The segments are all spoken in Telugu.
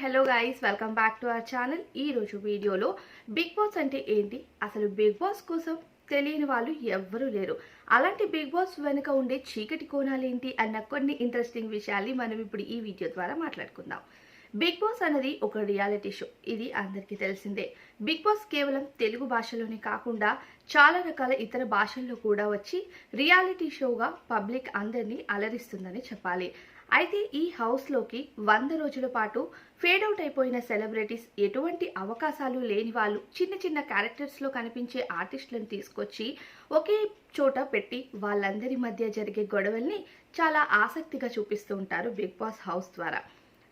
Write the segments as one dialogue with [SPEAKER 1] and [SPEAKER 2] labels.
[SPEAKER 1] Hello guys welcome back to our channel ఈ రోజు వీడియోలో బిగ్ బాస్ అంటే ఏంటి? అసలు బిగ్ బాస్ కోసం తెలియని వాళ్ళు ఎవ్వరూ లేరు. అలాంటి బిగ్ బాస్ వెనుక ఉండే చీకటి కోణాలు ఏంటి? అన్న కొన్ని ఇంట్రెస్టింగ్ విషయాల్ని మనం ఇప్పుడు ఈ వీడియో ద్వారా మాట్లాడుకుందాం. బిగ్ బాస్ అనేది ఒక రియాలిటీ షో. ఇది అందరికీ తెలిసిందే. బిగ్ బాస్ కేవలం తెలుగు భాషలోనే కాకుండా చాలా రకాల ఇతర భాషల్లో కూడా వచ్చి రియాలిటీ షోగా పబ్లిక్ అందరినీ అలరిస్తుందని చెప్పాలి. అయితే ఈ హౌస్లోకి వంద రోజుల పాటు ఫేడ్ అవుట్ అయిపోయిన సెలబ్రిటీస్ ఎటువంటి అవకాశాలు లేని వాళ్ళు చిన్న చిన్న క్యారెక్టర్స్లో కనిపించే ఆర్టిస్టులను తీసుకొచ్చి ఒకే చోట పెట్టి వాళ్ళందరి మధ్య జరిగే గొడవల్ని చాలా ఆసక్తిగా చూపిస్తూ ఉంటారు బిగ్ బాస్ హౌస్ ద్వారా.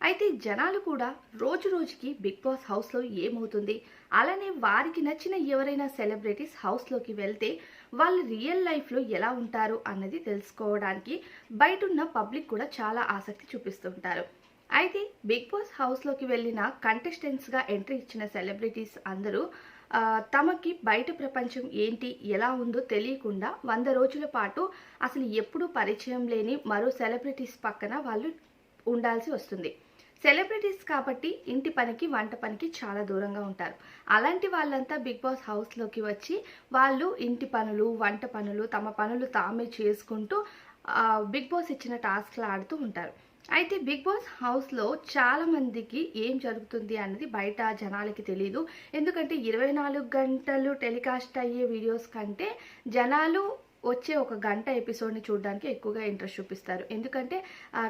[SPEAKER 1] అయితే జనాలు కూడా రోజు రోజుకి బిగ్ బాస్ హౌస్లో ఏమవుతుంది? అలానే వారికి నచ్చిన ఎవరైనా సెలబ్రిటీస్ హౌస్లోకి వెళ్తే వాళ్ళు రియల్ లైఫ్లో ఎలా ఉంటారు అన్నది తెలుసుకోవడానికి బయట ఉన్న పబ్లిక్ కూడా చాలా ఆసక్తి చూపిస్తుంటారు. అయితే బిగ్ బాస్ హౌస్లోకి వెళ్ళిన కంటెస్టెంట్స్గా ఎంట్రీ ఇచ్చిన సెలబ్రిటీస్ అందరూ తమకి బయట ప్రపంచం ఏంటి ఎలా ఉందో తెలియకుండా వంద రోజుల పాటు అసలు ఎప్పుడూ పరిచయం లేని మరో సెలబ్రిటీస్ పక్కన వాళ్ళు ఉండాల్సి వస్తుంది. సెలబ్రిటీస్ కాబట్టి ఇంటి పనికి వంట పనికి చాలా దూరంగా ఉంటారు. అలాంటి వాళ్ళంతా బిగ్ బాస్ హౌస్లోకి వచ్చి వాళ్ళు ఇంటి పనులు వంట పనులు తమ పనులు తామే చేసుకుంటూ బిగ్ బాస్ ఇచ్చిన టాస్క్లు ఆడుతూ ఉంటారు. అయితే బిగ్ బాస్ హౌస్లో చాలా మందికి ఏం జరుగుతుంది అన్నది బయట జనాలకి తెలియదు ఎందుకంటే ఇరవై నాలుగు గంటలు టెలికాస్ట్ అయ్యే వీడియోస్ కంటే జనాలు వచ్చే ఒక గంట ఎపిసోడ్ని చూడడానికి ఎక్కువగా ఇంట్రెస్ట్ చూపిస్తారు. ఎందుకంటే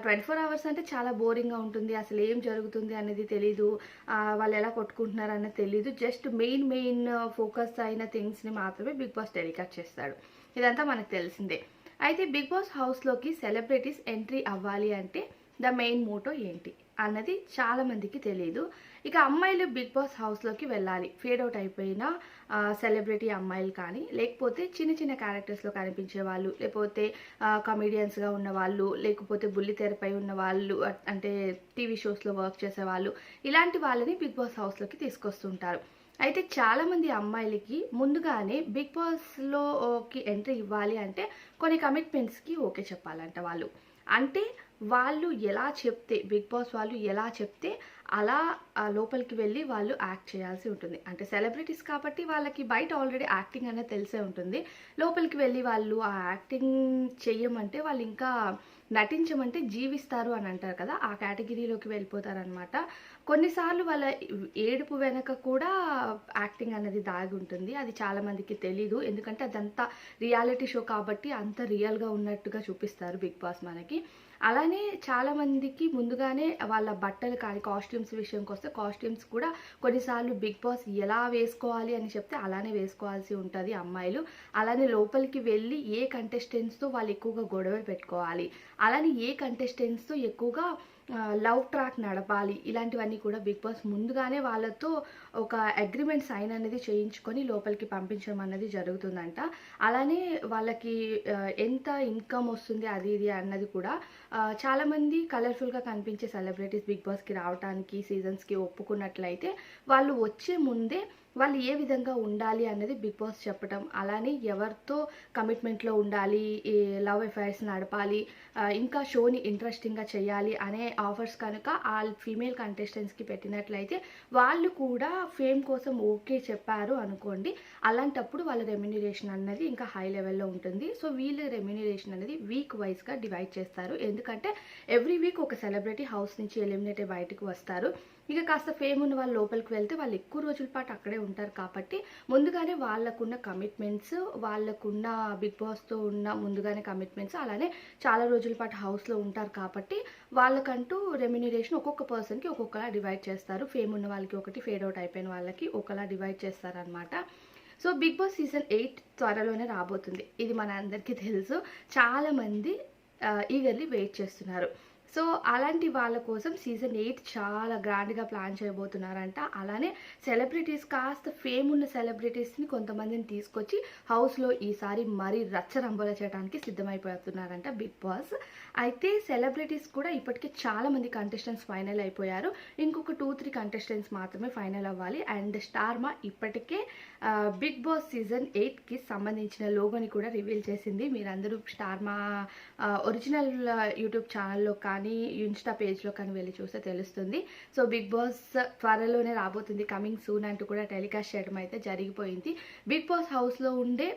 [SPEAKER 1] ట్వంటీ ఫోర్ అవర్స్ అంటే చాలా బోరింగ్గా ఉంటుంది. అసలు ఏం జరుగుతుంది అనేది తెలీదు. వాళ్ళు ఎలా కొట్టుకుంటున్నారు అన్నది తెలీదు. జస్ట్ మెయిన్ మెయిన్ ఫోకస్ అయిన థింగ్స్ని మాత్రమే బిగ్ బాస్ టెలికాస్ట్ చేస్తాడు. ఇదంతా మనకు తెలిసిందే. అయితే బిగ్ బాస్ హౌస్లోకి సెలబ్రిటీస్ ఎంట్రీ అవ్వాలి అంటే ద మెయిన్ మోటో ఏంటి? అన్నది చాలా మందికి తెలియదు ఇక అమ్మాయిలు బిగ్ బాస్ హౌస్లోకి వెళ్ళాలి. ఫేడ్ అవుట్ అయిపోయిన సెలబ్రిటీ అమ్మాయిలు కానీ లేకపోతే చిన్న చిన్న క్యారెక్టర్స్లో కనిపించే వాళ్ళు లేకపోతే కమెడియన్స్గా ఉన్న వాళ్ళు లేకపోతే బుల్లితెరపై ఉన్న వాళ్ళు అంటే టీవీ షోస్లో వర్క్ చేసే వాళ్ళు ఇలాంటి వాళ్ళని బిగ్ బాస్ హౌస్లోకి తీసుకొస్తుంటారు. అయితే చాలా మంది అమ్మాయిలకి ముందుగానే బిగ్ బాస్లోకి ఎంట్రీ ఇవ్వాలి అంటే కొన్ని కమిట్మెంట్స్కి ఓకే చెప్పాలంట వాళ్ళు. అంటే వాళ్ళు ఎలా చెప్తే బిగ్ బాస్ వాళ్ళు ఎలా చెప్తే అలా ఆ లోపలికి వెళ్ళి వాళ్ళు యాక్ట్ చేయాల్సి ఉంటుంది. అంటే సెలబ్రిటీస్ కాబట్టి వాళ్ళకి బయట ఆల్రెడీ యాక్టింగ్ అనేది తెలిసే ఉంటుంది. లోపలికి వెళ్ళి వాళ్ళు ఆ యాక్టింగ్ చెయ్యమంటే వాళ్ళు ఇంకా నటించమంటే జీవిస్తారు అని అంటారు కదా. ఆ కేటగిరీలోకి వెళ్ళిపోతారనమాట కొన్నిసార్లు వాళ్ళ ఏడుపు వెనక కూడా యాక్టింగ్ అనేది దాగి ఉంటుంది. అది చాలామందికి తెలీదు. ఎందుకంటే అదంతా రియాలిటీ షో కాబట్టి అంత రియల్గా ఉన్నట్టుగా చూపిస్తారు బిగ్ బాస్ మనకి. అలానే చాలా మందికి ముందుగానే వాళ్ళ బట్టలు కానీ కాస్ట్యూమ్స్ విషయంకి వస్తే కాస్ట్యూమ్స్ కూడా కొన్నిసార్లు బిగ్ బాస్ ఎలా వేసుకోవాలి అని చెప్తే అలానే వేసుకోవాల్సి ఉంటుంది అమ్మాయిలు. అలానే లోపలికి వెళ్ళి ఏ కంటెస్టెంట్స్తో వాళ్ళు ఎక్కువగా గొడవ పెట్టుకోవాలి. అలానే ఏ కంటెస్టెంట్స్తో ఎక్కువగా లవ్ ట్రాక్ నడపాలి. ఇలాంటివన్నీ కూడా బిగ్ బాస్ ముందుగానే వాళ్ళతో ఒక అగ్రిమెంట్ సైన్ అనేది చేయించుకొని లోపలికి పంపించడం అన్నది జరుగుతుందంట. అలానే వాళ్ళకి ఎంత ఇన్కమ్ వస్తుంది అది ఇది అన్నది కూడా చాలామంది కలర్ఫుల్గా కనిపించే సెలబ్రిటీస్ బిగ్ బాస్కి రావడానికి సీజన్స్కి ఒప్పుకున్నట్లయితే వాళ్ళు వచ్చే ముందే వాళ్ళు ఏ విధంగా ఉండాలి అన్నది బిగ్ బాస్ చెప్పటం. అలానే ఎవరితో కమిట్మెంట్లో ఉండాలి ఈ లవ్ అఫైర్స్ నడపాలి ఇంకా షోని ఇంట్రెస్టింగ్గా చేయాలి అనే ఆఫర్స్ కనుక ఆ ఫీమేల్ కంటెస్టెంట్స్కి పెట్టినట్లయితే వాళ్ళు కూడా ఫేమ్ కోసం ఓకే చెప్పారు అనుకోండి. అలాంటప్పుడు వాళ్ళ రెమ్యునరేషన్ అన్నది ఇంకా హై లెవెల్లో ఉంటుంది. సో వీళ్ళ రెమ్యునరేషన్ అనేది వీక్ వైజ్గా డివైడ్ చేస్తారు. ఎందుకంటే ఎవ్రీ వీక్ ఒక సెలబ్రిటీ హౌస్ నుంచి ఎలిమినేట్ బయటకు వస్తారు. ఇక కాస్త ఫేమ్ ఉన్న వాళ్ళు లోపలికి వెళ్తే వాళ్ళు ఎక్కువ రోజుల పాటు అక్కడే ఉంటారు కాబట్టి ముందుగానే వాళ్ళకున్న కమిట్మెంట్స్ వాళ్ళకున్న బిగ్ బాస్తో ఉన్న ముందుగానే కమిట్మెంట్స్ అలానే చాలా రోజుల పాటు హౌస్లో ఉంటారు కాబట్టి వాళ్ళకంటూ రెమ్యునరేషన్ ఒక్కొక్క పర్సన్కి ఒక్కొక్కలా డివైడ్ చేస్తారు. ఫేమ్ ఉన్న వాళ్ళకి ఒకటి ఫేడ్ అవుట్ అయిపోయిన వాళ్ళకి ఒకలా డివైడ్ చేస్తారనమాట so Bigg Boss season eight త్వరలోనే రాబోతుంది. ఇది మన అందరికీ తెలుసు. చాలామంది ఈగర్లీ వెయిట్ చేస్తున్నారు. సో అలాంటి వాళ్ళ కోసం సీజన్ ఎయిట్ చాలా గ్రాండ్గా ప్లాన్ చేయబోతున్నారంట. అలానే సెలబ్రిటీస్ కాస్త ఫేమ్ ఉన్న సెలబ్రిటీస్ని కొంతమందిని తీసుకొచ్చి హౌస్లో ఈసారి మరీ రచ్చరంబోల చేయడానికి సిద్ధమైపోతున్నారంట బిగ్ బాస్. అయితే సెలబ్రిటీస్ కూడా ఇప్పటికే చాలా మంది కంటెస్టెంట్స్ ఫైనల్ అయిపోయారు. ఇంకొక టూ త్రీ కంటెస్టెంట్స్ మాత్రమే ఫైనల్ అవ్వాలి. అండ్ స్టార్మా ఇప్పటికే బిగ్ బాస్ సీజన్ ఎయిట్కి సంబంధించిన లోగోని కూడా రివీల్ చేసింది. మీరందరూ స్టార్మా ఒరిజినల్ యూట్యూబ్ ఛానల్లో కానీ కానీ ఇన్స్టా పేజ్లో కానీ వెళ్ళి చూస్తే తెలుస్తుంది. సో బిగ్ బాస్ త్వరలోనే రాబోతుంది. కమింగ్ సూన్ అంటూ కూడా టెలికాస్ట్ చేయడం అయితే జరిగిపోయింది. బిగ్ బాస్ హౌస్లో ఉండే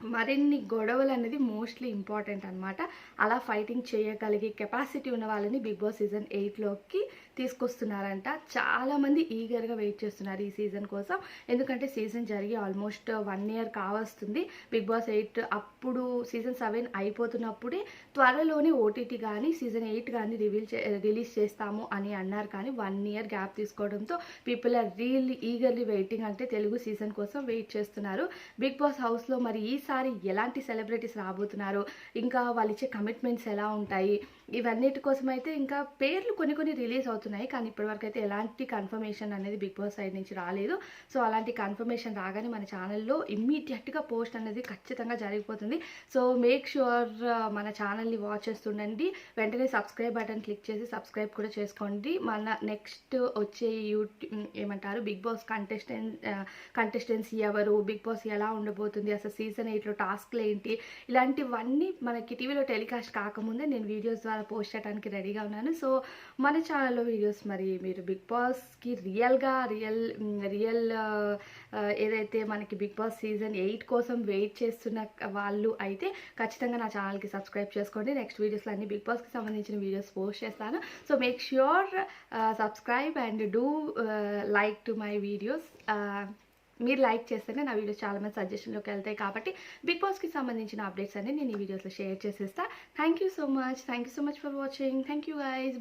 [SPEAKER 1] మరిన్ని గొడవలు అనేది మోస్ట్లీ ఇంపార్టెంట్ అనమాట అలా ఫైటింగ్ చేయగలిగే కెపాసిటీ ఉన్న వాళ్ళని బిగ్ బాస్ సీజన్ ఎయిట్లోకి తీసుకొస్తున్నారంట. చాలామంది ఈగర్గా వెయిట్ చేస్తున్నారు ఈ సీజన్ కోసం. ఎందుకంటే సీజన్ జరిగి ఆల్మోస్ట్ వన్ ఇయర్ కావస్తుంది. బిగ్ బాస్ ఎయిట్ అప్పుడు సీజన్ సెవెన్ అయిపోతున్నప్పుడే త్వరలోనే ఓటీటీ కానీ సీజన్ ఎయిట్ కానీ రివీల్ రిలీజ్ చేస్తాము అని అన్నారు. కానీ వన్ ఇయర్ గ్యాప్ తీసుకోవడంతో people are really eagerly waiting అంటే తెలుగు సీజన్ కోసం వెయిట్ చేస్తున్నారు. బిగ్ బాస్ హౌస్లో మరి ఈ ఈసారి ఎలాంటి సెలబ్రిటీస్ రాబోతున్నారు? ఇంకా వాళ్ళు ఇచ్చే కమిట్మెంట్స్ ఎలా ఉంటాయి? ఇవన్నిటి కోసం అయితే ఇంకా పేర్లు కొన్ని కొన్ని రిలీజ్ అవుతున్నాయి. కానీ ఇప్పటివరకు అయితే ఎలాంటి కన్ఫర్మేషన్ అనేది బిగ్ బాస్ సైడ్ నుంచి రాలేదు. సో అలాంటి కన్ఫర్మేషన్ రాగానే మన ఛానల్లో ఇమ్మీడియట్గా పోస్ట్ అనేది ఖచ్చితంగా జరిగిపోతుంది. సో మేక్ షూర్ మన ఛానల్ని వాచ్ చేస్తుండండి. వెంటనే సబ్స్క్రైబ్ బటన్ క్లిక్ చేసి సబ్స్క్రైబ్ కూడా చేసుకోండి. మన నెక్స్ట్ వచ్చే యూట్యూబ్ ఏమంటారు? బిగ్ బాస్ కంటెస్టెంట్ కంటెస్టెంట్స్ ఎవరు? బిగ్ బాస్ ఎలా ఉండబోతుంది? అసలు సీజన్ ఎయిట్లో టాస్క్లు ఏంటి? ఇలాంటివన్నీ మనకి టీవీలో టెలికాస్ట్ కాకముందే నేను వీడియోస్ ద్వారా పోస్ట్ చేయడానికి రెడీగా ఉన్నాను. సో మన ఛానల్లో వీడియోస్ మరి మీరు బిగ్ బాస్కి రియల్గా రియల్ రియల్ ఏదైతే మనకి బిగ్ బాస్ సీజన్ ఎయిట్ కోసం వెయిట్ చేస్తున్న వాళ్ళు అయితే ఖచ్చితంగా నా ఛానల్కి సబ్స్క్రైబ్ చేసుకోండి. నెక్స్ట్ వీడియోస్లో అన్ని బిగ్ బాస్కి సంబంధించిన వీడియోస్ పోస్ట్ చేస్తాను. So make sure subscribe and do like to my videos. మీరు లైక్ చేస్తేనే నా వీడియోస్ చాలామంది సజెషన్లోకి వెళ్తాయి కాబట్టి బిగ్ బాస్కి సంబంధించిన అప్డేట్స్ అన్ని నేను ఈ వీడియోస్లో షేర్ చేసేస్తా. Thank you so much thank you so much for watching thank you guys